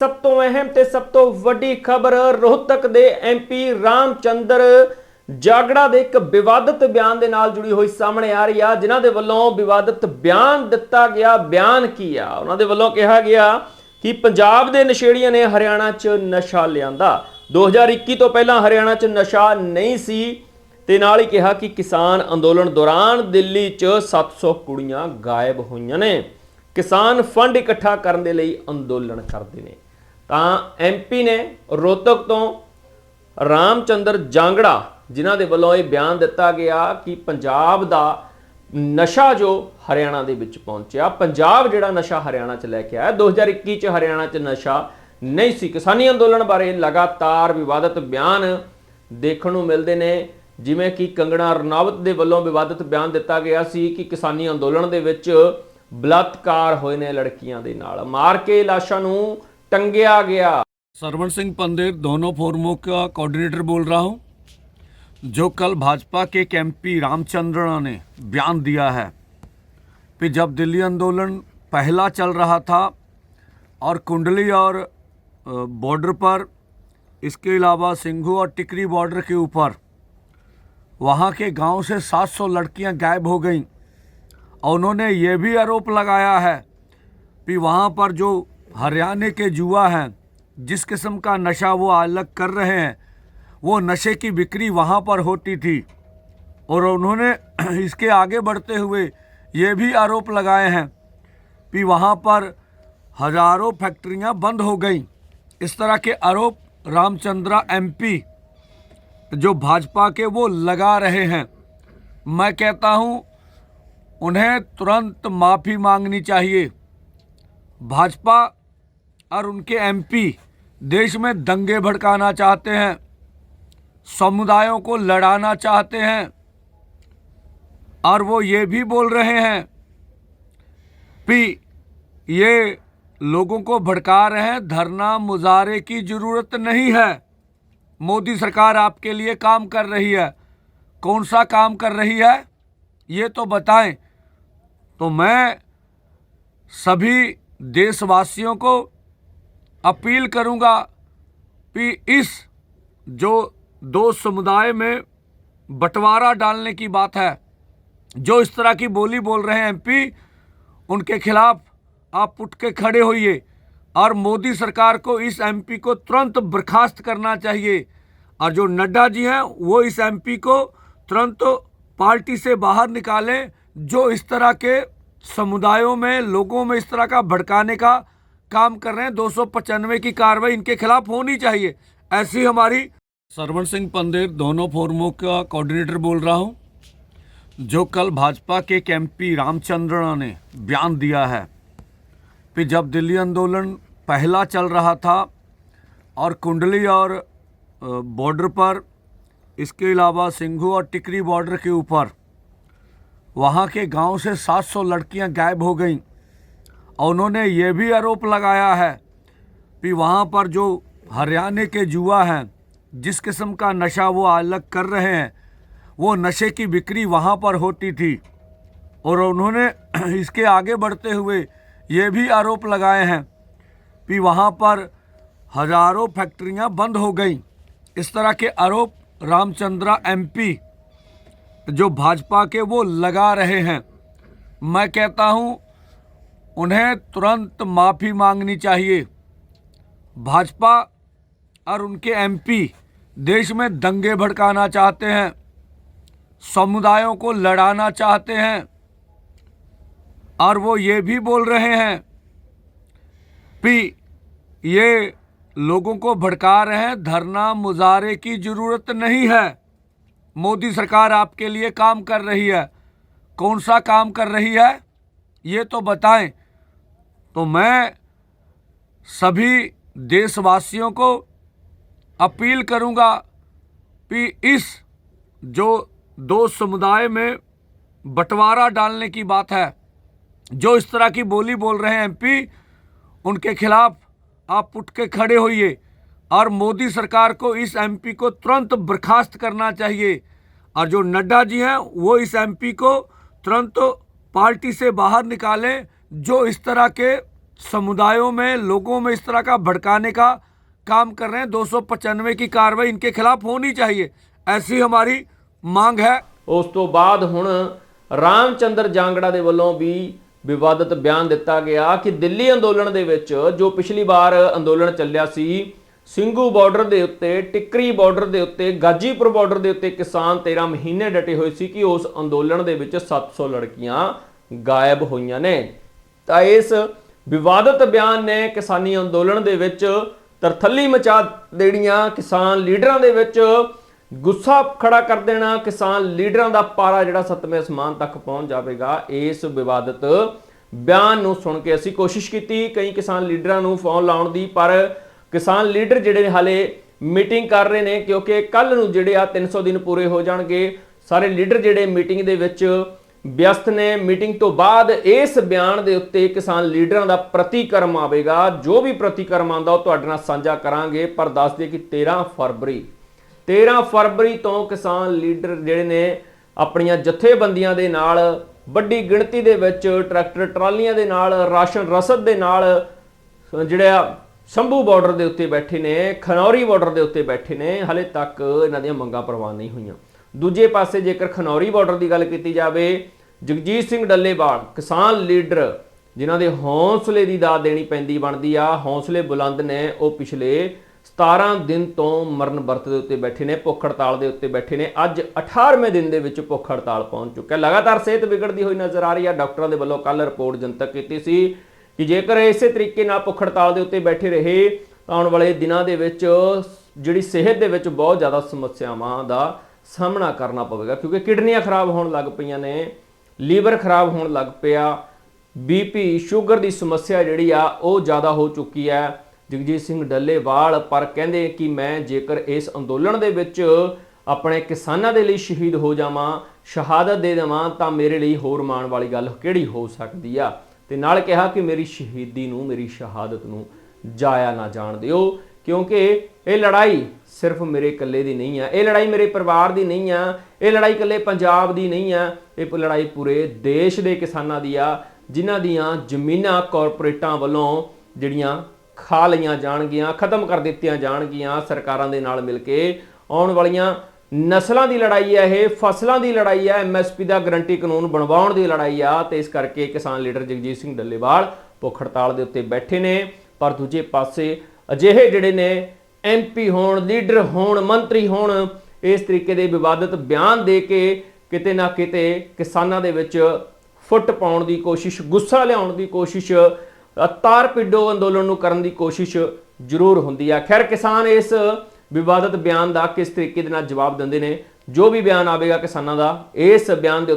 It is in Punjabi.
ਸਭ ਤੋਂ ਅਹਿਮ ਤੇ ਸਭ ਤੋਂ ਵੱਡੀ ਖਬਰ ਰੋਹਤਕ ਦੇ ਐਮਪੀ ਰਾਮਚੰਦਰ ਜਾਗੜਾ ਦੇ ਇੱਕ ਵਿਵਾਦਤ ਬਿਆਨ ਦੇ ਨਾਲ ਜੁੜੀ ਹੋਈ ਸਾਹਮਣੇ ਆ ਰਹੀ ਆ, ਜਿਨ੍ਹਾਂ ਦੇ ਵੱਲੋਂ ਵਿਵਾਦਤ ਬਿਆਨ ਦਿੱਤਾ ਗਿਆ। ਬਿਆਨ ਕੀ ਆ? ਉਹਨਾਂ ਦੇ ਵੱਲੋਂ ਕਿਹਾ ਗਿਆ ਕਿ ਪੰਜਾਬ ਦੇ ਨਸ਼ੇੜੀਆਂ ਨੇ ਹਰਿਆਣਾ 'ਚ ਨਸ਼ਾ ਲਿਆਂਦਾ। 2021 ਤੋਂ ਪਹਿਲਾਂ ਹਰਿਆਣਾ 'ਚ ਨਸ਼ਾ ਨਹੀਂ ਸੀ ਤੇ ਨਾਲ ਹੀ ਕਿਹਾ ਕਿ ਕਿਸਾਨ ਅੰਦੋਲਨ ਦੌਰਾਨ ਦਿੱਲੀ 'ਚ 700 ਕੁੜੀਆਂ ਗਾਇਬ ਹੋਈਆਂ ਨੇ। ਕਿਸਾਨ ਫੰਡ ਇਕੱਠਾ ਕਰਨ ਦੇ ਲਈ ਅੰਦੋਲਨ ਕਰਦੇ ਨੇ। ਤਾਂ ਐਮਪੀ ਨੇ ਰੋਹਤਕ ਤੋਂ ਰਾਮਚੰਦਰ ਜਾਂਗੜਾ, ਜਿਨ੍ਹਾਂ ਦੇ ਵੱਲੋਂ ਇਹ ਬਿਆਨ ਦਿੱਤਾ ਗਿਆ ਕਿ ਪੰਜਾਬ ਦਾ ਨਸ਼ਾ ਜੋ ਹਰਿਆਣਾ ਦੇ ਵਿੱਚ ਪਹੁੰਚਿਆ, ਪੰਜਾਬ ਜਿਹੜਾ ਨਸ਼ਾ ਹਰਿਆਣਾ 'ਚ ਲੈ ਕੇ ਆਇਆ 2021 'ਚ ਹਰਿਆਣਾ 'ਚ ਨਸ਼ਾ ਨਹੀਂ ਸੀ। ਕਿਸਾਨੀ ਅੰਦੋਲਨ ਬਾਰੇ ਲਗਾਤਾਰ ਵਿਵਾਦਤ ਬਿਆਨ ਦੇਖਣ ਨੂੰ ਮਿਲਦੇ ਨੇ, ਜਿਵੇਂ ਕਿ ਕੰਗਣਾ ਰਣਾਵਤ ਦੇ ਵੱਲੋਂ ਵਿਵਾਦਤ ਬਿਆਨ ਦਿੱਤਾ ਗਿਆ ਸੀ ਕਿ ਕਿਸਾਨੀ ਅੰਦੋਲਨ ਦੇ ਵਿੱਚ ਬਲਾਤਕਾਰ ਹੋਏ ਨੇ ਲੜਕੀਆਂ ਦੇ ਨਾਲ। ਮਾਰ ਕੇ ਲਾਸ਼ਾਂ ਨੂੰ टंगया गया। सरवण सिंह पंदेर दोनों फोरमों का कोऑर्डिनेटर बोल रहा हूँ। जो कल भाजपा के कैंपी रामचंद्रणा ने बयान दिया है कि जब दिल्ली आंदोलन पहला चल रहा था और कुंडली और बॉर्डर पर, इसके अलावा सिंघू और टिकरी बॉर्डर के ऊपर, वहाँ के गाँव से 700 लड़कियाँ गायब हो गईं। और उन्होंने ये भी आरोप लगाया है कि वहाँ पर जो हरियाणा के जुआ हैं, जिस किस्म का नशा वो अलग कर रहे हैं, वो नशे की बिक्री वहाँ पर होती थी। और उन्होंने इसके आगे बढ़ते हुए ये भी आरोप लगाए हैं कि वहाँ पर हज़ारों फैक्ट्रियाँ बंद हो गई। इस तरह के आरोप रामचंद्रा एमपी जो भाजपा के वो लगा रहे हैं। मैं कहता हूँ, उन्हें तुरंत माफ़ी मांगनी चाहिए। भाजपा और उनके एमपी देश में दंगे भड़काना चाहते हैं, समुदायों को लड़ाना चाहते हैं, और वो ये भी बोल रहे हैं कि ये लोगों को भड़का रहे हैं, धरना मुजाहरे की ज़रूरत नहीं है। मोदी सरकार आपके लिए काम कर रही है। कौन सा काम कर रही है, ये तो बताएँ। तो मैं सभी देशवासियों को अपील करूँगा कि इस, जो दो समुदाय में बंटवारा डालने की बात है, जो इस तरह की बोली बोल रहे हैं एमपी, उनके खिलाफ आप उठ के खड़े होइए और मोदी सरकार को इस एमपी को तुरंत बर्खास्त करना चाहिए। और जो नड्डा जी हैं, वो इस एमपी को तुरंत पार्टी से बाहर निकालें, जो इस तरह के समुदायों में, लोगों में इस तरह का भड़काने का काम कर रहे हैं। दो की कार्रवाई इनके खिलाफ होनी चाहिए। ऐसी हमारी सरवण सिंह पंदेर, दोनों फोरमों का कोऑर्डिनेटर बोल रहा हूँ। जो कल भाजपा के एक एमपी रामचंद्रन ने बयान दिया है कि जब दिल्ली आंदोलन पहला चल रहा था और कुंडली और बॉर्डर पर, इसके अलावा सिंघू और टिकरी बॉर्डर के ऊपर, वहाँ के गाँव से 700 लड़कियाँ गायब हो गईं। और उन्होंने ये भी आरोप लगाया है कि वहाँ पर जो हरियाणा के जुआ हैं, जिस किस्म का नशा वो अलग कर रहे हैं, वो नशे की बिक्री वहाँ पर होती थी। और उन्होंने इसके आगे बढ़ते हुए ये भी आरोप लगाए हैं कि वहाँ पर हज़ारों फैक्ट्रियाँ बंद हो गई। इस तरह के आरोप रामचंद्रा एमपी जो भाजपा के वो लगा रहे हैं। मैं कहता हूँ उन्हें तुरंत माफ़ी मांगनी चाहिए। भाजपा और उनके एमपी देश में दंगे भड़काना चाहते हैं, समुदायों को लड़ाना चाहते हैं, और वो ये भी बोल रहे हैं कि ये लोगों को भड़का रहे हैं, धरना मुजाहरे की ज़रूरत नहीं है। मोदी सरकार आपके लिए काम कर रही है। कौन सा काम कर रही है? ये तो बताएँ तो मैं सभी देशवासियों को अपील करूँगा कि इस जो दो समुदाय में बंटवारा डालने की बात है, जो इस तरह की बोली बोल रहे हैं एमपी, उनके खिलाफ आप उठ के खड़े होइए और मोदी सरकार को इस एमपी को तुरंत बर्खास्त करना चाहिए। और जो नड्डा जी हैं, वो इस एमपी को तुरंत पार्टी से बाहर निकालें जो इस तरह के समुदायों में लोगों में इस तरह का भड़काने का काम कर रहे हैं दो सौ पचानवे की कार्रवाई इनके खिलाफ होनी चाहिए ऐसी हमारी मांग है ਉਸ ਤੋਂ ਬਾਅਦ ਹੁਣ ਰਾਮਚੰਦਰ ਜਾਂਗੜਾ ਦੇ ਵੱਲੋਂ ਵੀ ਵਿਵਾਦਤ ਬਿਆਨ ਦਿੱਤਾ ਗਿਆ ਕਿ ਦਿੱਲੀ ਅੰਦੋਲਨ ਦੇ ਵਿੱਚ ਜੋ ਪਿਛਲੀ ਵਾਰ ਅੰਦੋਲਨ ਚੱਲਿਆ ਸੀ ਸਿੰਘੂ ਬਾਰਡਰ ਦੇ ਉੱਤੇ ਟਿੱਕਰੀ ਬਾਰਡਰ ਦੇ ਉੱਤੇ ਗਾਜੀਪੁਰ ਬਾਰਡਰ ਦੇ ਉੱਤੇ ਕਿਸਾਨ 13 ਮਹੀਨੇ ਡਟੇ ਹੋਏ ਸੀ ਕਿ ਉਸ ਅੰਦੋਲਨ ਦੇ ਵਿੱਚ 700 ਲੜਕੀਆਂ ਗਾਇਬ ਹੋਈਆਂ ਨੇ ਤਾਂ ਇਸ ਵਿਵਾਦਤ ਬਿਆਨ ਨੇ ਕਿਸਾਨੀ ਅੰਦੋਲਨ ਦੇ ਵਿੱਚ ਤਰਥੱਲੀ ਮਚਾ ਦੇਣੀਆਂ, ਕਿਸਾਨ ਲੀਡਰਾਂ ਦੇ ਵਿੱਚ ਗੁੱਸਾ ਖੜਾ ਕਰ ਦੇਣਾ, ਕਿਸਾਨ ਲੀਡਰਾਂ ਦਾ ਪਾਰਾ ਜਿਹੜਾ ਸੱਤਵੇਂ ਅਸਮਾਨ ਤੱਕ ਪਹੁੰਚ ਜਾਵੇਗਾ, ਇਸ ਵਿਵਾਦਤ ਬਿਆਨ ਨੂੰ ਸੁਣ ਕੇ ਅਸੀਂ ਕੋਸ਼ਿਸ਼ ਕੀਤੀ, ਕਈ ਕਿਸਾਨ ਲੀਡਰਾਂ ਨੂੰ ਫੋਨ ਲਾਉਣ ਦੀ, ਪਰ ਕਿਸਾਨ ਲੀਡਰ ਜਿਹੜੇ ਹਾਲੇ ਮੀਟਿੰਗ ਕਰ ਰਹੇ ਨੇ, ਕਿਉਂਕਿ ਕੱਲ ਨੂੰ ਜਿਹੜੇ ਆ 300 ਦਿਨ ਪੂਰੇ ਹੋ ਜਾਣਗੇ, ਸਾਰੇ ਲੀਡਰ ਜਿਹੜੇ ਮੀਟਿੰਗ ਦੇ ਵਿੱਚ ਵਿਅਸਤ ਨੇ। ਮੀਟਿੰਗ ਤੋਂ ਬਾਅਦ ਇਸ ਬਿਆਨ ਦੇ ਉੱਤੇ ਕਿਸਾਨ ਲੀਡਰਾਂ ਦਾ ਪ੍ਰਤੀਕਰਮ ਆਵੇਗਾ। ਜੋ ਵੀ ਪ੍ਰਤੀਕਰਮ ਆਉਂਦਾ, ਉਹ ਤੁਹਾਡੇ ਨਾਲ ਸਾਂਝਾ ਕਰਾਂਗੇ, ਪਰ ਦੱਸ ਦਈਏ ਕਿ 13 ਫਰਵਰੀ 13 ਫਰਵਰੀ ਤੋਂ ਕਿਸਾਨ ਲੀਡਰ ਜਿਹੜੇ ਨੇ, ਆਪਣੀਆਂ ਜਥੇਬੰਦੀਆਂ ਦੇ ਨਾਲ, ਵੱਡੀ ਗਿਣਤੀ ਦੇ ਵਿੱਚ ਟਰੈਕਟਰ ਟਰਾਲੀਆਂ ਦੇ ਨਾਲ, ਰਾਸ਼ਨ ਰਸਦ ਦੇ ਨਾਲ, ਜਿਹੜਾ ਸ਼ੰਭੂ ਬਾਰਡਰ ਦੇ ਉੱਤੇ ਬੈਠੇ ਨੇ, ਖਨੌਰੀ ਬਾਰਡਰ ਦੇ ਉੱਤੇ ਬੈਠੇ ਨੇ। ਹਲੇ ਤੱਕ ਇਹਨਾਂ ਦੀਆਂ ਮੰਗਾਂ ਪ੍ਰਵਾਨ ਨਹੀਂ ਹੋਈਆਂ। ਦੂਜੇ ਪਾਸੇ ਜੇਕਰ ਖਨੌਰੀ ਬਾਰਡਰ ਦੀ ਗੱਲ ਕੀਤੀ ਜਾਵੇ, ਜਗਜੀਤ ਸਿੰਘ ਡੱਲੇਵਾਲ, ਕਿਸਾਨ ਲੀਡਰ, ਜਿਨ੍ਹਾਂ ਦੇ ਹੌਸਲੇ ਦੀ ਦਾਤ ਦੇਣੀ ਪੈਂਦੀ ਬਣਦੀ ਆ, ਹੌਸਲੇ ਬੁਲੰਦ ਨੇ ਉਹ ਪਿਛਲੇ 17 ਦਿਨ ਤੋਂ ਮਰਨ ਵਰਤ ਦੇ ਉੱਤੇ ਬੈਠੇ ਨੇ, ਭੁੱਖ ਹੜਤਾਲ ਦੇ ਉੱਤੇ ਬੈਠੇ ਨੇ। ਅੱਜ 18ਵੇਂ ਦਿਨ ਦੇ ਵਿੱਚ ਭੁੱਖ ਹੜਤਾਲ ਪਹੁੰਚ ਚੁੱਕਾ ਹੈ ਲਗਾਤਾਰ ਸਿਹਤ ਵਿਗੜਦੀ ਹੋਈ ਨਜ਼ਰ ਆ ਰਹੀ ਆ। ਡਾਕਟਰਾਂ ਦੇ ਵੱਲੋਂ ਕੱਲ ਰਿਪੋਰਟ ਜਨਤਕ ਕੀਤੀ ਸੀ ਕਿ ਜੇਕਰ ਇਸੇ ਤਰੀਕੇ ਨਾਲ ਭੁੱਖ ਹੜਤਾਲ ਦੇ ਉੱਤੇ ਬੈਠੇ ਰਹੇ, ਤਾਂ ਆਉਣ ਵਾਲੇ ਦਿਨਾਂ ਦੇ ਵਿੱਚ ਜਿਹੜੀ ਸਿਹਤ ਦੇ ਵਿੱਚ ਬਹੁਤ ਜ਼ਿਆਦਾ ਸਮੱਸਿਆਵਾਂ ਦਾ ਸਾਹਮਣਾ ਕਰਨਾ ਪਵੇਗਾ, ਕਿਉਂਕਿ ਕਿਡਨੀਆਂ ਖਰਾਬ ਹੋਣ ਲੱਗ ਪਈਆਂ ਨੇ, ਲੀਵਰ ਖਰਾਬ ਹੋਣ ਲੱਗ ਪਿਆ ਬੀਪੀ ਸ਼ੂਗਰ ਦੀ ਸਮੱਸਿਆ ਜਿਹੜੀ ਆ, ਉਹ ਜ਼ਿਆਦਾ ਹੋ ਚੁੱਕੀ ਹੈ। ਜਗਜੀਤ ਸਿੰਘ ਡੱਲੇਵਾਲ, ਪਰ ਕਹਿੰਦੇ ਕਿ ਮੈਂ ਜੇਕਰ ਇਸ ਅੰਦੋਲਨ ਦੇ ਵਿੱਚ ਆਪਣੇ ਕਿਸਾਨਾਂ ਦੇ ਲਈ ਸ਼ਹੀਦ ਹੋ ਜਾਵਾਂ, ਸ਼ਹਾਦਤ ਦੇ ਦੇਵਾਂ, ਤਾਂ ਮੇਰੇ ਲਈ ਹੋਰ ਮਾਣ ਵਾਲੀ ਗੱਲ ਕਿਹੜੀ ਹੋ ਸਕਦੀ ਆ? ਤੇ ਨਾਲ ਕਿਹਾ ਕਿ ਮੇਰੀ ਸ਼ਹੀਦੀ ਨੂੰ, ਮੇਰੀ ਸ਼ਹਾਦਤ ਨੂੰ ਜਾਇਆ ਨਾ ਜਾਣ ਦਿਓ। ਕਿਉਂਕਿ ਇਹ ਲੜਾਈ ਸਿਰਫ ਮੇਰੇ ਇਕੱਲੇ ਦੀ ਨਹੀਂ ਆ, ਇਹ ਲੜਾਈ ਮੇਰੇ ਪਰਿਵਾਰ ਦੀ ਨਹੀਂ ਆ, ਇਹ ਲੜਾਈ ਇਕੱਲੇ ਪੰਜਾਬ ਦੀ ਨਹੀਂ ਆ, ਇਹ ਲੜਾਈ ਪੂਰੇ ਦੇਸ਼ ਦੇ ਕਿਸਾਨਾਂ ਦੀ ਆ, ਜਿਨ੍ਹਾਂ ਦੀਆਂ ਜ਼ਮੀਨਾਂ ਕਾਰਪੋਰੇਟਾਂ ਵੱਲੋਂ ਜਿਹੜੀਆਂ ਖਾ ਲਈਆਂ ਜਾਣਗੀਆਂ, ਖਤਮ ਕਰ ਦਿੱਤੀਆਂ ਜਾਣਗੀਆਂ ਸਰਕਾਰਾਂ ਦੇ ਨਾਲ ਮਿਲ ਕੇ ਆਉਣ ਵਾਲੀਆਂ ਨਸਲਾਂ ਦੀ ਲੜਾਈ ਹੈ ਇਹ, ਫਸਲਾਂ ਦੀ ਲੜਾਈ ਹੈ ਐਮਐਸਪੀ ਦਾ ਗਰੰਟੀ ਕਾਨੂੰਨ ਬਣਵਾਉਣ ਦੀ ਲੜਾਈ ਆ ਤੇ ਇਸ ਕਰਕੇ ਕਿਸਾਨ ਲੀਡਰ ਜਗਜੀਤ ਸਿੰਘ ਡੱਲੇਵਾਲ ਭੁੱਖ ਹੜਤਾਲ ਦੇ ਉੱਤੇ ਬੈਠੇ ਨੇ, ਪਰ ਦੂਜੇ ਪਾਸੇ ਅਜਿਹੇ ਜਿਹੜੇ ਨੇ ਐਮਪੀ ਹੋਣ, ਲੀਡਰ ਹੋਣ, ਮੰਤਰੀ ਹੋਣ, ਇਸ ਤਰੀਕੇ ਦੇ ਵਿਵਾਦਤ ਬਿਆਨ ਦੇ ਕੇ ਕਿਤੇ ਨਾ ਕਿਤੇ ਕਿਸਾਨਾਂ ਦੇ ਵਿੱਚ ਫੁੱਟ ਪਾਉਣ ਦੀ ਕੋਸ਼ਿਸ਼, ਗੁੱਸਾ ਲਿਆਉਣ ਦੀ ਕੋਸ਼ਿਸ਼ ਤਾਰ ਪਿੱਡੋ ਅੰਦੋਲਨ ਨੂੰ ਕਰਨ ਦੀ ਕੋਸ਼ਿਸ਼ ਜ਼ਰੂਰ ਹੁੰਦੀ ਹੈ ਖੈਰ, ਕਿਸਾਨ ਇਸ ਵਿਵਾਦਤ ਬਿਆਨ ਦਾ ਕਿਸ ਤਰੀਕੇ ਦੇ ਨਾਲ ਜਵਾਬ ਦਿੰਦੇ ਨੇ, ਜੋ ਵੀ ਬਿਆਨ ਆਵੇਗਾ ਕਿਸਾਨਾਂ ਦਾ, ਇਸ ਬਿਆਨ ਦੇ